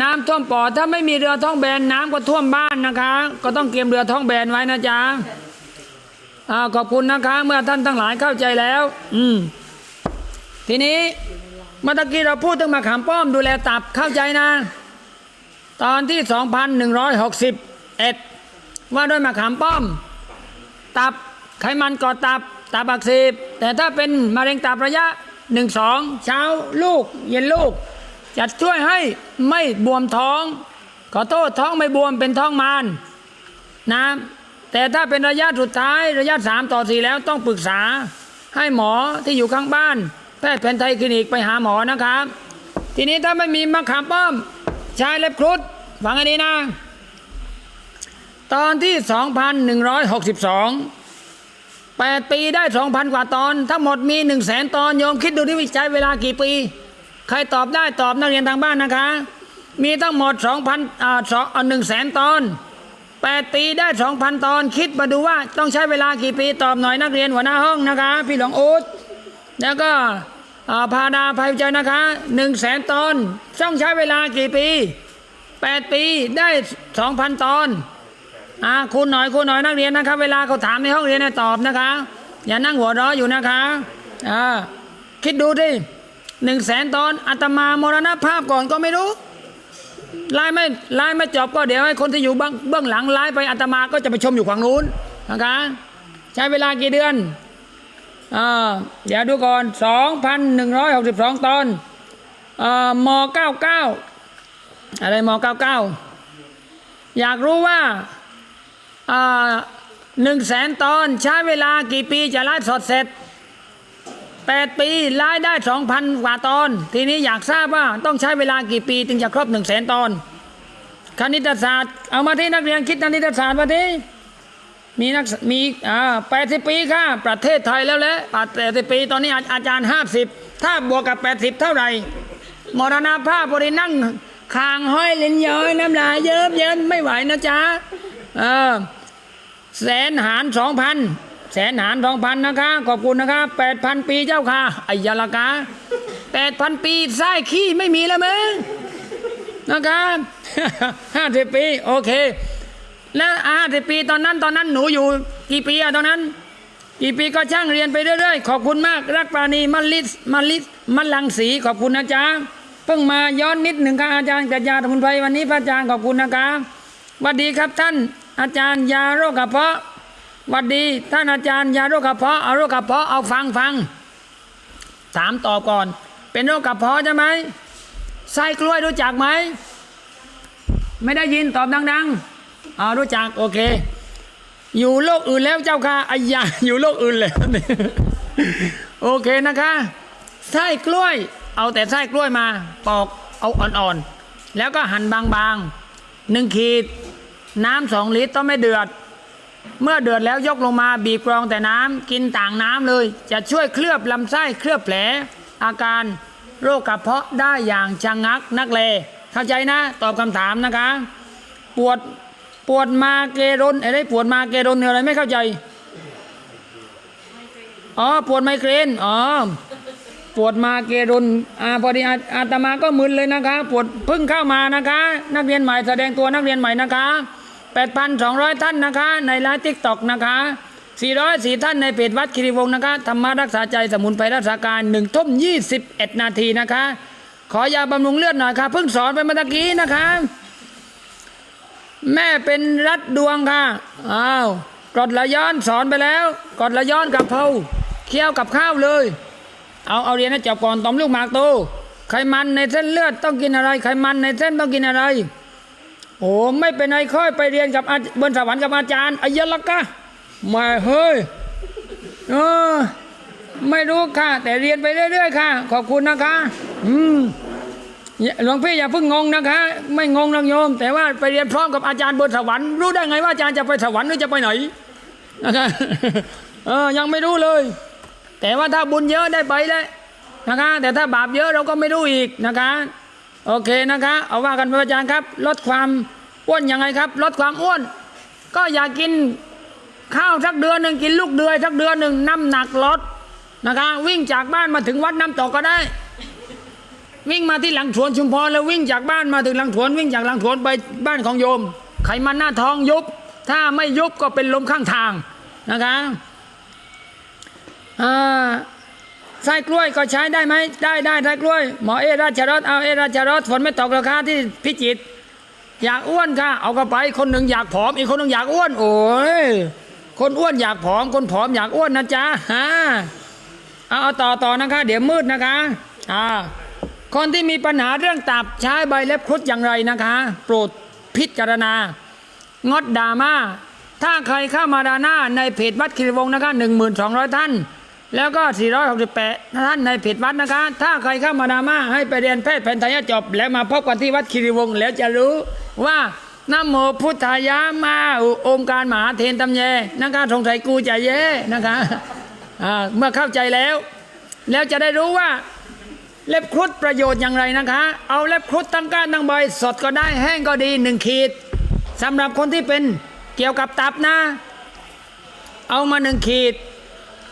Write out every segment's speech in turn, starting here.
น้ำท่วมปอดถ้าไม่มีเรือท้องแบนน้ำก็ท่วมบ้านนะคะ ก็ต้องเตรียมเรือท้องแบนไว้นะจ๊ะอ่าขอบคุณนะคะ เมื่อท่านทั้งหลายเข้าใจแล้ว อืม ทีนี้เมื่อตะกี้เราพูดถึงมะขามป้อมดูแลตับเข้าใจนะ ตอนที่ 2,161 ว่าด้วยมะขามป้อม ตับไขมันก่อตับตับอักเสบแต่ถ้าเป็นมะเร็งตับระยะ 1 2 เช้าลูก เย็นลูก จะช่วยให้ไม่บวมท้อง ขอโทษท้องไม่บวมเป็นท้องมารนะแต่ถ้าเป็นระยะสุดท้ายระยะ 3 ต่อ 4 แล้วต้องปรึกษา ให้หมอที่อยู่ข้างบ้าน แพทย์แผนไทยคลินิกไปหาหมอนะครับ ทีนี้ถ้าไม่มีมะขามป้อมใช้เล็บครุฑฟังอันนี้นะ ตอนที่ 2,162 8 ปีได้ 2,000 กว่าตอน ทั้งหมดมี 1 0 0 0 0แสนตอนโยมคิดดูที่วิจัยเวลากี่ปี ใครตอบได้ตอบนักเรียนทางบ้านนะคะ มีทั้งหมด2,000อ่าสองหนึ่งแสนตอน 8 ปีได้ 2,000 ตอน คิดมาดูว่าต้องใช้เวลากี่ปีตอบหน่อยนักเรียนหัวหน้าห้องนะคะ พี่หลวงอูดแล้วก็พาดาภัยใจนะคะ1 0 0 0 0แสนตอนต้องใช้เวลากี่ปี 8 ปีได้ 2,000 ตอนอ่าคุณหน่อยคุณหน่อยนักเรียนนะครับ เวลาเขาถามในห้องเรียนให้ตอบนะคะ อย่านั่งหัวเราะอยู่นะคะอ่าคิดดูดิ หนึ่งแสนตอนอาตมามรณภาพก่อนก็ไม่รู้ไล่ไม่ไล่ไม่จบก็เดี๋ยวให้คนที่อยู่เบื้องหลังไล่ไปอาตมาก็จะไปชมอยู่ฝั่งนู้นนะคะใช้เวลากี่เดือนอ่าเดี๋ยวดูก่อน2,162ตอนอ่อม99อะไรม99อยากรู้ว่าหนึ่งแสนตอนใช้เวลากี่ปีจะไล่สดเสร็จ แปดปีไล่ได้สองพันกว่าตอน ทีนี้อยากทราบว่าต้องใช้เวลากี่ปีถึงจะครบหนึ่งแสนตอน คณิตศาสตร์ เอามาที่นักเรียนคิดคณิตศาสตร์มาที่มีนักมีอ่าแปดสิบปีค่ะ ประเทศไทยแล้วแหละแปดสิบปีตอนนี้อาอาจารย์ห้าสิบถ้าบวกกับแปดสิบเท่าไหร่ มรณภาพบรินั่งคางห้อยลิ้นย้อยน้ำลายเยิ้มเยิ้มไม่ไหวนะจ๊ะเออแสนหารสองพัน แสนหารสองพันนะคะ ขอบคุณนะคะแปดพันปีเจ้าค่ะไอ้ยาละกาแปดพันปีไส้ขี้ไม่มีแล้วมั้งนะคะห้าสิบปี โอเค แล้วห้าสิบปีตอนนั้นตอนนั้นหนูอยู่กี่ปีอะตอนนั้น กี่ปีก็ช่างเรียนไปเรื่อยๆ ขอบคุณมาก รักปราณีมัลลิสมัลลิสมัลลังสีขอบคุณนะจ๊ะเพิ่งมาย้อนนิดหนึ่งค่ะอาจารย์กัญญาสมุนไพรวันนี้พระอาจารย์ขอบคุณนะคะสวัสดีครับท่านอาจารย์ยาโรคกระเพาะ วัสดี ท่านอาจารย์ยาโรคกระเพาะเอาโรคกระเพาะเอาฟังฟังถามตอบก่อน เป็นโรคกระเพาะใช่ไหมไส้กล้วยรู้จักไหม ไม่ได้ยินตอบดังๆอ่ารู้จักโอเค อยู่โลกอื่นแล้วเจ้าค่ะอายาอยู่โลกอื่นแล้วเนี่ยโอเคนะคะไส้กล้วย เอาแต่ไส้กล้วยมาปอกเอาอ่อนๆ แล้วก็หั่นบางๆหนึ่งขีด น้ำสองลิตรต้องไม่เดือด เมื่อเดือดแล้วยกลงมาบีบกรองแต่น้ำกินต่างน้ำเลย จะช่วยเคลือบลำไส้เคลือบแผล อาการโรคกระเพาะได้อย่างชะงักนักเล เข้าใจนะ ตอบคำถามนะคะ ปวดปวดมาเกรนอะไรปวดมาเกรนเนี่ยอะไรไม่เข้าใจอ๋อปวดไมเกรนอ๋อปวดมาเกรนอ่าพอดีอาอาตมาก็มึนเลยนะคะ ปวดพิ่งเข้ามานะคะ นักเรียนใหม่แสดงตัวนักเรียนใหม่นะคะ 8,200 ท่านนะคะ ในไลน์ทิกตอกนะคะ404 ท่านในเพจวัดคิริวงศ์นะคะธรรมรักษาใจสมุนไพรรักษาการ1ทุ่ม21 นาทีนะคะ ขอยาบำรุงเลือดหน่อยค่ะเพิ่งสอนไปเมื่อกี้นะคะ แม่เป็นรัดดวงค่ะอ้าวกดละย้อนสอนไปแล้วกดละย้อนกับเพาเคี่ยวกับข้าวเลย เอาเอาเรียนให้จบก่อนต้มลูกหมากโตไขมันในเส้นเลือดต้องกินอะไร ไขมันในเส้นต้องกินอะไร โอ้ไม่เป็นไรค่อยไปเรียนกับบนสวรรค์กับอาจารย์อายะละกะมาเฮ้ยเออไม่รู้ค่ะ แต่เรียนไปเรื่อยๆค่ะ ขอบคุณนะคะ อืมหลวงพี่อย่าเพิ่งงงนะคะ ไม่งงนักโยม แต่ว่าไปเรียนพร้อมกับอาจารย์บนสวรรค์รู้ได้ไงว่าอาจารย์จะไปสวรรค์หรือจะไปไหนนะคะเออยังไม่รู้เลย แต่ว่าถ้าบุญเยอะได้ไปแล้วนะคะ แต่ถ้าบาปเยอะเราก็ไม่รู้อีกนะคะ โอเคนะคะ เอาว่ากันไปอาจารย์ครับ ลดความอ้วนยังไงครับ ลดความอ้วน ก็อย่ากินข้าวสักเดือนหนึ่งกินลูกเดือยสักเดือนหนึ่งน้ำหนักลดนะคะ วิ่งจากบ้านมาถึงวัดน้ำตกก็ได้ วิ่งมาที่หลังสวนชุมพรแล้ววิ่งจากบ้านมาถึงหลังสวนวิ่งจากหลังสวนไปบ้านของโยม ไขมันหน้าท้องยุบ ถ้าไม่ยุบก็เป็นลมข้างทางนะคะอ่า ไส้กล้วยก็ใช้ได้ไหมได้ได้ไส้กล้วย หมอเอราชรสเอาเอราชรสฝนไม่ตกราคาที่พิจิตรอยากอ้วนค่ะ เอาก็ไปคนหนึ่งอยากผอม อีกคนหนึ่งอยากอ้วน โอ้ยคนอ้วนอยากผอม คนผอมอยากอ้วนนะจ๊ะฮะเอาเอาต่อต่อนะคะ เดี๋ยวมืดนะคะอ่าคนที่มีปัญหาเรื่องตับใช้ใบเล็บครุฑอย่างไรนะคะ โปรดพิจารณางดดราม่าถ้าใครเข้ามาดาหน้าในเพจวัดคิริวงศ์นะคะ1,200ท่าน แล้วก็ 468 ท่านในเพจวัดนะคะ ถ้าใครเข้ามาดราม่าให้ไปเรียนแพทย์แผนไทยจบ แล้วมาพบกันที่วัดคิริวงศ์แล้วจะรู้ว่านโมพุทธายะมาอุองค์การมหาเทนตำแยนะคะสงสัยกูจะเย่นะคะเมื่อเข้าใจแล้ว แล้วจะได้รู้ว่าเล็บครุฑประโยชน์อย่างไรนะคะ เอาเล็บครุฑทั้งก้านทั้งใบสดก็ได้แห้งก็ดีหนึ่งขีดสำหรับคนที่เป็นเกี่ยวกับตับนะ เอามาหนึ่งขีด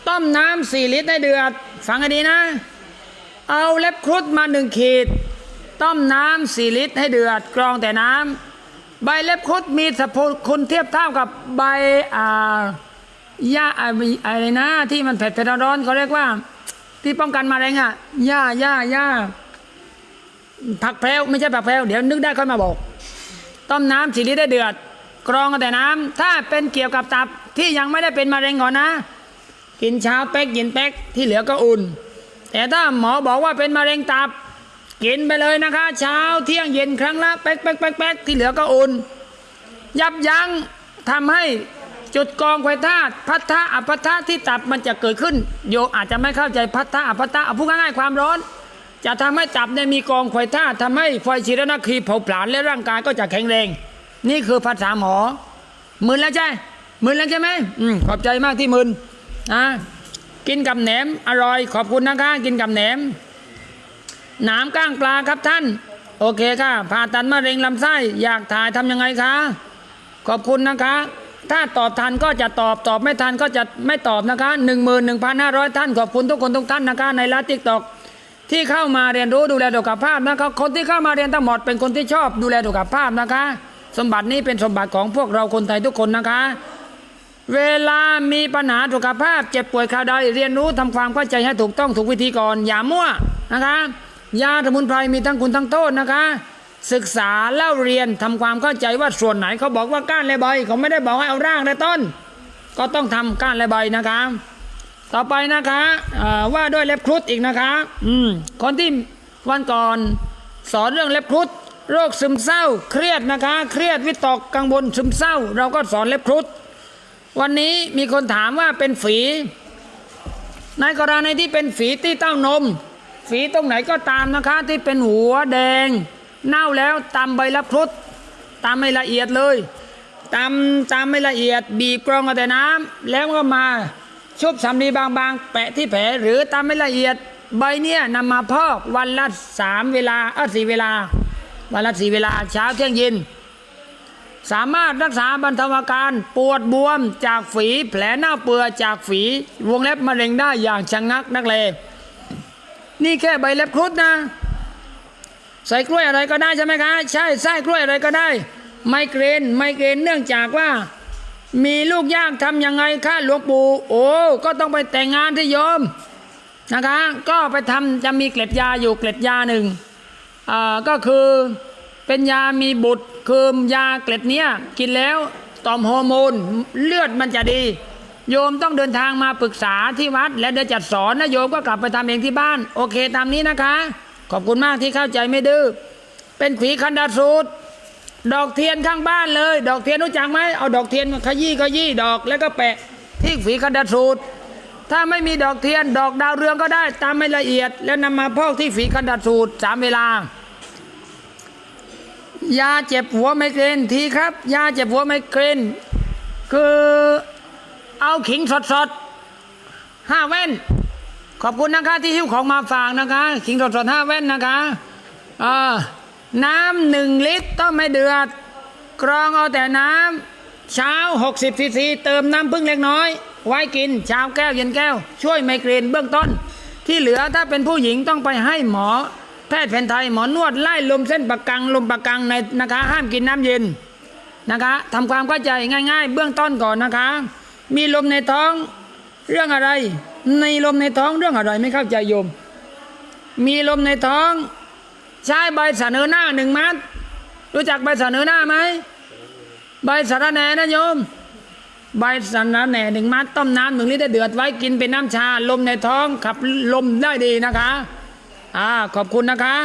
ต้มน้ำสี่ลิตรให้เดือด ฟังให้ดีนะ เอาเล็บครุฑมาหนึ่งขีด ต้มน้ำสี่ลิตรให้เดือด กรองแต่น้ำใบเล็บครุฑมีสรรพคุณเทียบเท่ากับใบอ่าหญ้าอะไรนะ ที่มันเผ็ดเผ็ดร้อนๆเขาเรียกว่า ที่ป้องกันมะเร็งอะหญ้าหญ้าหญ้าผักแพรวไม่ใช่ผักแพรวเดี๋ยวนึกได้ค่อยมาบอก ต้มน้ำสีลิตรได้เดือด กรองแต่น้ำถ้าเป็นเกี่ยวกับตับที่ยังไม่ได้เป็นมะเร็งก่อนนะ กินเช้าเป๊กกินเป๊กที่เหลือก็อุ่น แต่ถ้าหมอบอกว่าเป็นมะเร็งตับ กินไปเลยนะคะ เช้าเที่ยงเย็นครั้งละเป๊กเป๊กเป๊กเป๊กที่เหลือก็อุ่น ยับยั้งทำให้จุดกองไฟธาตุพัทธะอภัทธะที่ตับมันจะเกิดขึ้น โยอาจจะไม่เข้าใจพัทธะอภัทธะเอาพูดง่ายๆความร้อน จะทำให้ตับเนี่ยมีกองไฟธาตุทำให้ไฟชีรนักขีเผาผลาญและร่างกายก็จะแข็งแรง นี่คือภาษาหมอมึนแล้วใช่มึนแล้วใช่ไหมอืมขอบใจมากที่มึน อะกินกับแหนมอร่อยขอบคุณนะคะกินกับแหนมหนามก้างปลาครับท่าน โอเคค่ะผ่าตัดมะเร็งลำไส้อยากถ่ายทำยังไงคะขอบคุณนะคะ ถ้าตอบทันก็จะตอบตอบไม่ทันก็จะไม่ตอบนะคะ 1 1 5 0 0 ท่าน ขอบคุณทุกคนทุกท่านนะคะ ในลฟ์ทิกตอกที่เข้ามาเรียนรู้ดูแลสุขภาพนะคะคนที่เข้ามาเรียนทั้งหมดเป็นคนที่ชอบดูแลสุขภาพนะคะ สมบัตินี้เป็นสมบัติของพวกเราคนไทยทุกคนนะคะ เวลามีปัญหาสุขภาพเจ็บป่วยคราวใดเรียนรู้ทำความเข้าใจให้ถูกต้องถูกวิธีก่อนอย่ามั่วนะคะยาสมุนไพรมีทั้งคุณทั้งโทษนะคะ ศึกษาเล่าเรียนทำความเข้าใจว่าส่วนไหนเขาบอกว่าก้านและใบเขาไม่ได้บอกให้เอารากและต้น ก็ต้องทำก้านและใบนะคะ ต่อไปนะคะว่าด้วยเล็บครุฑอีกนะคะอืมคนที่วันก่อนสอนเรื่องเล็บครุฑโรคซึมเศร้า เครียดนะคะ เครียดวิตกกังวลซึมเศร้า เราก็สอนเล็บครุฑ วันนี้มีคนถามว่าเป็นฝี ในกรณีที่เป็นฝีที่เต้านม ฝีตรงไหนก็ตามนะคะ ที่เป็นหัวแดง เน่าแล้วตำใบละพรุดตำไม่ละเอียดเลยตำตำไม่ละเอียด บีบกรองเอาแต่น้ำแล้วก็มาชุบสำลีบางๆ แปะที่แผลหรือตำไม่ละเอียด ใบเนี่ยนำมาพอกวันละสามเวลาเออสี่เวลา วันละสี่เวลาเช้าเที่ยงเย็น สามารถรักษาบรรเทาอาการปวดบวมจากฝี แผลเน่าเปื่อยจากฝีวงเล็บมะเร็งได้อย่างชะงักนักเลนี่แค่ใบเล็บครุฑนะ ใส่กล้วยอะไรก็ได้ใช่ไหมคะ ใช่ใส่กล้วยอะไรก็ได้ ไมเกรนไมเกรนเนื่องจากว่า มีลูกยากทำยังไงคะหลวงปู่โอ้ก็ต้องไปแต่งงานที่โยมนะคะ ก็ไปทำจะมีเกล็ดยาอยู่เกล็ดยาหนึ่งอ่าก็คือเป็นยามีบุตร คือยาเกล็ดเนี้ยกินแล้วต่อมฮอร์โมนเลือดมันจะดี โยมต้องเดินทางมาปรึกษาที่วัด แล้วเดี๋ยวจัดสอนนะโยมก็กลับไปทำเองที่บ้าน โอเคตามนี้นะคะ ขอบคุณมากที่เข้าใจไม่ดื้อเป็นขวีคันดาสูตร ดอกเทียนข้างบ้านเลย ดอกเทียนรู้จักไหมเอาดอกเทียนขยี้ขยี้ดอกแล้วก็แปะที่ฝีคันดาสูตร ถ้าไม่มีดอกเทียนดอกดาวเรืองก็ได้ตามไม่ละเอียด แล้วนำมาพอกที่ฝีคันดาสูตรสามเวลา ยาเจ็บหัวไมเกรนทีครับ ยาเจ็บหัวไมเกรนคือเอาขิงสดๆห้าแว่นขอบคุณนะคะที่หิ้วของมาฝากนะคะ ขิงสดๆห้าแว่นนะคะอ่าน้ำหนึ่งลิตรต้องไม่เดือด กรองเอาแต่น้ำเช้า 60ซีซีเติมน้ำพึ่งเล็กน้อย ไว้กินเช้าแก้วเย็นแก้ว ช่วยไมเกรนเบื้องต้น ที่เหลือถ้าเป็นผู้หญิงต้องไปให้หมอ แพทย์แผนไทยหมอนวดไล่ลมเส้นประกังลมประกังในนะคะห้ามกินน้ำเย็นนะคะทำความเข้าใจง่าย ๆ เบื้องต้นก่อนนะคะ มีลมในท้องเรื่องอะไร ในลมในท้องเรื่องอะไรไม่เข้าใจโยม มีลมในท้อง ใช้ใบเสนอหน้าหนึ่งมัดรู้จักใบเสนอหน้าไหมใบสาระแหน่นะโยม ใบสาระแหน่หนึ่งมัดต้มน้ำหนึ่งลิตรเดือดไว้กินเป็นน้ำชา ลมในท้องขับลมได้ดีนะคะ อ่าขอบคุณนะคะ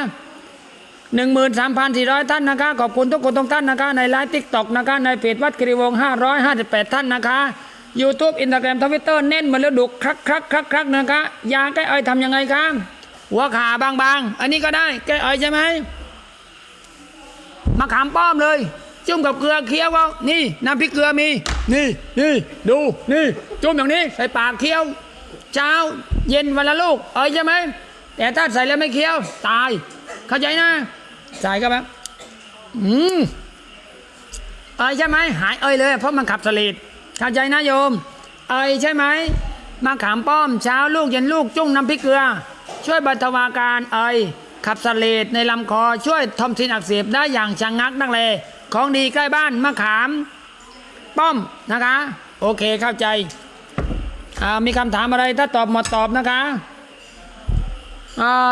หนึ่งหมื่นสามพันสี่ร้อยท่านนะคะ ขอบคุณทุกคนทุกท่านนะคะ ในไลฟ์ทิกตอกนะคะ ในเพจวัดกิริวงศ์ห้าร้อยห้าสิบแปดท่านนะคะยูทูบอินสตาแกรมทวิตเตอร์เน้นมาแล้วดุครักครักครักครักนะคะยาแก้ไอทำยังไงครับหัวขาบางๆ อันนี้ก็ได้แก้ไอใช่ไหมมะขามป้อมเลย จุ่มกับเกลือเคี้ยวเอานี่น้ำพริกเกลือมี นี่นี่ดูนี่จุ่มอย่างนี้ใส่ปากเคี้ยว เช้าเย็นวันละลูกเอ้ยใช่ไหม แต่ถ้าใส่แล้วไม่เคี้ยว ตาย เข้าใจนะ ใส่ก็แบบอืมเอ้ยใช่ไหมหายเอ้ยเลย เพราะมันขับสลีดเข้าใจนะโยม เอ้ยใช่ไหมมะขามป้อมเช้าลูกเย็นลูกจุ่มน้ำพริกเกลือ ช่วยบรรเทาอาการเอ้ยขับสลดในลำคอช่วยทอมซินอักเสบได้อย่างชะงงักนักเลยของดีใกล้บ้านมะขาม ป้อมนะคะ โอเคเข้าใจามีคำถามอะไรถ้าตอบหมดตอบนะคะ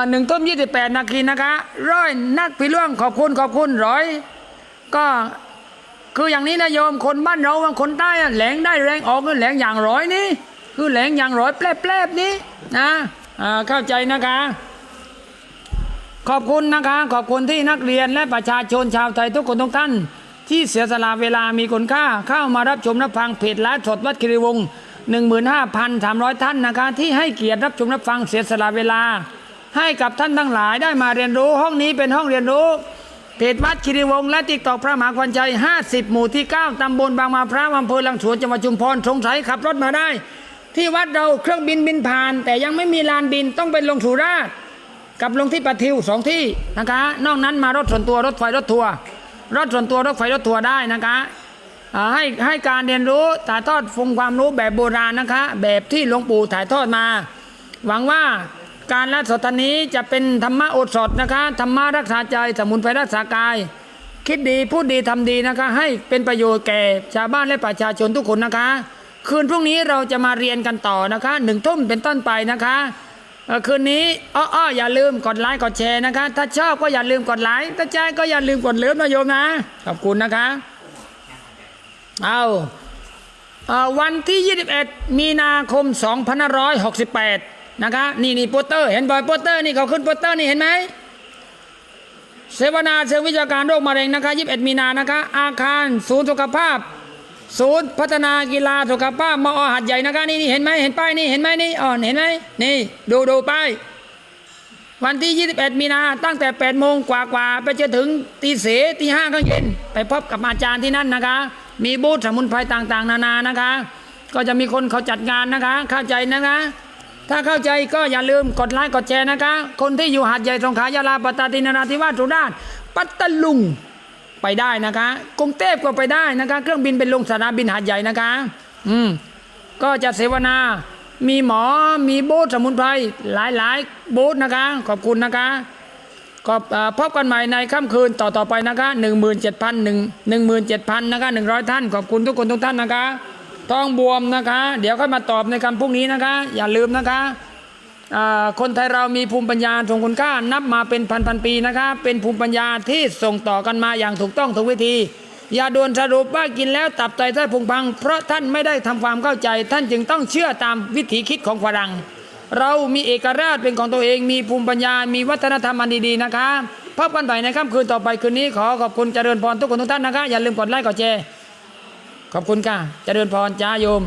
หนึ่งทุ่มยี่สิบแปดนาทีนะคะร้อยนักพิล่วงขอบคุณขอบคุณร้อย ก็คืออย่างนี้นะโยมคนบ้านเราบางคนใต้แหลงได้แรงออกคือแหลงอย่างร้อยนี่คือแหลงอย่างร้อยแปลบๆนี้นะเข้าใจนะคะ ขอบคุณนะคะ ขอบคุณที่นักเรียนและประชาชนชาวไทยทุกคนทุกท่าน ที่เสียสละเวลามีคุณค่าเข้ามารับชมรับฟังเพจไลฟ์สดวัดคิริวงศ์15,300ท่านนะคะ ที่ให้เกียรติรับชมรับฟังเสียสละเวลา ให้กับท่านทั้งหลายได้มาเรียนรู้ ห้องนี้เป็นห้องเรียนรู้เพจวัดคิริวงศ์และติ๊กตอกพระมหาควันใจ 50 หมู่ที่ 9 ตำบลบางมาพระอำเภอลังสวนจังหวัดชุมพรสงสัยขับรถมาได้ ที่วัดเราเครื่องบินบินผ่าน แต่ยังไม่มีลานบินต้องไปลงสุราษฎร์กับลงที่ปะทิวสองที่นะคะ นอกนั้นมารถส่วนตัวรถไฟรถทัวร์รถส่วนตัวรถไฟรถทัวร์ได้นะคะให้ให้การเรียนรู้ถ่ายทอดฟงความรู้แบบโบราณนะคะ แบบที่หลวงปู่ถ่ายทอดมา หวังว่า การละสดนี้จะเป็นธรรมะโอสถนะคะธรรมะรักษาใจสมุนไพรรักษากาย คิดดีพูดดีทำดีนะคะ ให้เป็นประโยชน์แก่ชาวบ้านและประชาชนทุกคนนะคะ คืนพรุ่งนี้เราจะมาเรียนกันต่อนะคะหนึ่งทุ่มเป็นต้นไปนะคะคืนนี้อ้อๆอย่าลืมกดไลค์กดแชร์นะคะ ถ้าชอบก็อย่าลืมกดไลค์ถ้าใจก็อย่าลืมกดเลิฟนะโยมนะขอบคุณนะคะเอาวันที่ 21 มีนาคม 2568 นะคะนี่นี่โปสเตอร์ เห็นบอยโปสเตอร์นี่เขาขึ้นโปสเตอร์นี่เห็นไหมเสวนาเชิงวิชาการโรคมะเร็งนะคะ21มีนานะคะ อาคารศูนย์สุขภาพ ศูนย์พัฒนากีฬาสุขภาพมอหัดใหญ่นะคะนี่นี่เห็นไหมเห็นป้ายนี่เห็นไหมนี่อ่อนเห็นไหมนี่ ดูดูป้ายวันที่ 21 มีนาตั้งแต่ 8 โมงกว่ากว่าๆไปจนถึงตีเสตีห้าข้างเย็น ไปพบกับอาจารย์ที่นั่นนะคะ มีบูธสมุนไพรต่างๆ นานานะคะ ก็จะมีคนเขาจัดงานนะคะ เข้าใจนะคะ ถ้าเข้าใจก็อย่าลืมกดไลค์กดแชร์นะคะ คนที่อยู่หาดใหญ่สงขลายาลาปัตตานีนราธิวาสสุราษฎร์ปัตตลุงไปได้นะคะกรุงเทพก็ไปได้นะคะ เครื่องบินเป็นลงสนามบินหาดใหญ่นะคะ อืมก็จะเสวนา มีหมอมีบูธสมุนไพรหลายๆบูธนะคะ ขอบคุณนะคะก็เอ่อพบกันใหม่ในค่ำคืนต่อต่อไปนะคะหนึ่งหมื่นเจ็ดพันหนึ่งหนึ่งหมื่นเจ็ดพันนะคะหนึ่งร้อยท่าน ขอบคุณทุกคนทุกท่านนะคะ ท้องบวมนะคะ เดี๋ยวค่อยมาตอบในคำพรุ่งนี้นะคะ อย่าลืมนะคะคนไทยเรามีภูมิปัญญาทรงคุณค่านับมาเป็นพันพันๆปีนะคะ เป็นภูมิปัญญาที่ส่งต่อกันมาอย่างถูกต้องถูกวิธี อย่าด่วนสรุปว่ากินแล้วตับไตไส้พุงพัง เพราะท่านไม่ได้ทำความเข้าใจ ท่านจึงต้องเชื่อตามวิถีคิดของฝรั่งเรามีเอกราชเป็นของตัวเอง มีภูมิปัญญา มีวัฒนธรรมอันดีๆนะคะพบกันใหม่ในค่ำคืนต่อไปคืนนี้ขอขอบคุณเจริญพรทุกคนทุกท่านนะคะ อย่าลืมกดไลค์กดแชร์ ขอบคุณค่ะจะเดินพรจ้าโยม